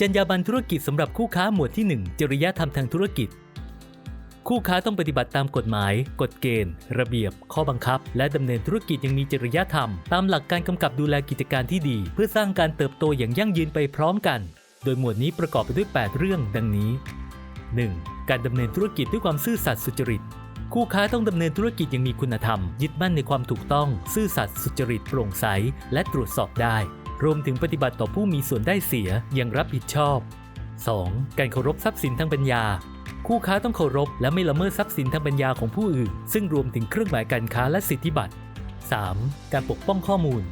จรรยาบรรณธุรกิจสำหรับคู่ค้าหมวดที่ 1 จริยธรรมทางธุรกิจ คู่ค้าต้องปฏิบัติตามกฎหมาย กฎเกณฑ์ ระเบียบ ข้อบังคับ และดำเนินธุรกิจอยังมีจริยธรรม ตามหลักการกำกับดูแลกิจการที่ดี เพื่อสร้างการเติบโตอย่างยั่งยืนไปพร้อมกัน โดยหมวดนี้ประกอบไปด้วย 8 เรื่องดังนี้ 1. การดำเนินธุรกิจด้วยความซื่อสัตย์สุจริตคู่ค้าต้องดำเนินธุรกิจอย่างมีคุณธรรม ยึดมั่นในความถูกต้อง ซื่อสัตย์สุจริตโปร่งใส และตรวจสอบได้ รวมถึงปฏิบัติต่อผู้มีส่วนได้เสียอย่างรับผิดชอบ 2. การเคารพทรัพย์สินทางปัญญา คู่ค้าต้องเคารพและไม่ละเมิดทรัพย์สินทางปัญญาของผู้อื่น ซึ่งรวมถึงเครื่องหมายการค้าและสิทธิบัตร 3. การปกป้องข้อมูล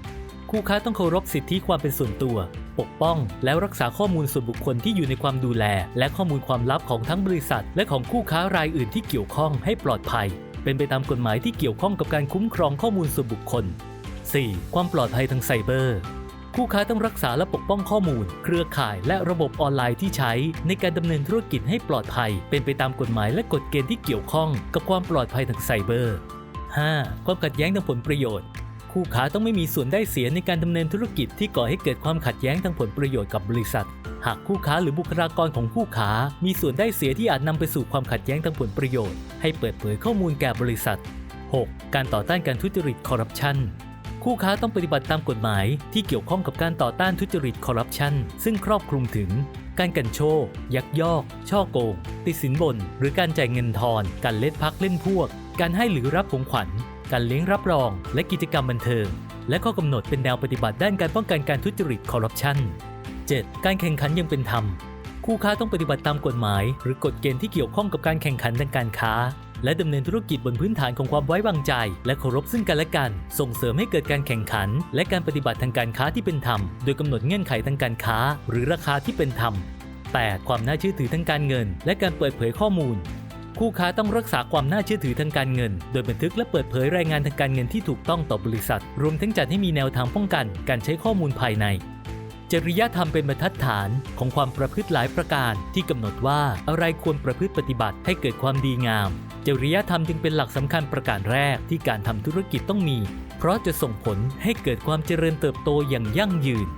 คู่ค้าต้องเคารพสิทธิความเป็นส่วนตัว ปกป้อง และรักษาข้อมูลส่วนบุคคลที่อยู่ในความดูแล และข้อมูลความลับของทั้งบริษัท และของคู่ค้ารายอื่นที่เกี่ยวข้องให้ปลอดภัย เป็นไปตามกฎหมายที่เกี่ยวข้องกับการคุ้มครองข้อมูลส่วนบุคคล 4. ความปลอดภัยทางไซเบอร์ คู่ค้าต้องรักษาและปกป้องข้อมูล เครือข่ายและระบบออนไลน์ที่ใช้ ในการดำเนินธุรกิจให้ปลอดภัย เป็นไปตามกฎหมายและกฎเกณฑ์ที่เกี่ยวข้องกับความปลอดภัยทางไซเบอร์ 5. ความขัดแย้งทางผลประโยชน์ คู่ค้าต้องไม่มีส่วนได้เสียในการดำเนินธุรกิจที่ก่อให้เกิดความขัดแย้งทางผลประโยชน์กับบริษัท หากคู่ค้าหรือบุคลากรของคู่ค้า มีส่วนได้เสียที่อาจนำไปสู่ความขัดแย้งทางผลประโยชน์ ให้เปิดเผยข้อมูลแก่บริษัท 6. การต่อต้านการทุจริตคอร์รัปชัน คู่ค้าต้องปฏิบัติตามกฎหมายที่เกี่ยวข้องกับการต่อต้านทุจริตคอร์รัปชันซึ่งครอบคลุมถึง การกันโชคยักยอก ช่อโกง ติดสินบน หรือการจ่ายเงินทอน การเล่นพักเล่นพวก การให้หรือรับของขวัญ การเลี้ยงรับรอง และกิจกรรมบันเทิง และข้อกำหนดเป็นแนวปฏิบัติด้านการป้องกันการทุจริตคอร์รัปชัน 7. การแข่งขันยังเป็นธรรม คู่ค้าต้องปฏิบัติตามกฎหมาย หรือกฎเกณฑ์ที่เกี่ยวข้องกับการแข่งขันทางการค้า และดำเนินธุรกิจบนพื้นฐานของความไว้วางใจ และเคารพซึ่งกันและกัน ส่งเสริมให้เกิดการแข่งขัน และการปฏิบัติทางการค้าที่เป็นธรรม โดยกำหนดเงื่อนไขทางการค้า หรือราคาที่เป็นธรรม 8. ความน่าเชื่อถือทางการเงิน และการเปิดเผยข้อมูล คู่ค้าต้องรักษาความน่าเชื่อถือทางการเงิน โดยบันทึกและเปิดเผยรายงานทางการเงินที่ถูกต้องต่อบริษัท รวมทั้งจัดให้มีแนวทางป้องกัน การใช้ข้อมูลภายใน จริยธรรมเป็นบรรทัดฐานของความประพฤติหลายประการ ที่กำหนดว่าอะไรควรประพฤติปฏิบัติให้เกิดความดีงาม จริยธรรมจึงเป็นหลักสำคัญประการแรกที่การทำธุรกิจต้องมี เพราะจะส่งผลให้เกิดความเจริญเติบโตอย่างยั่งยืน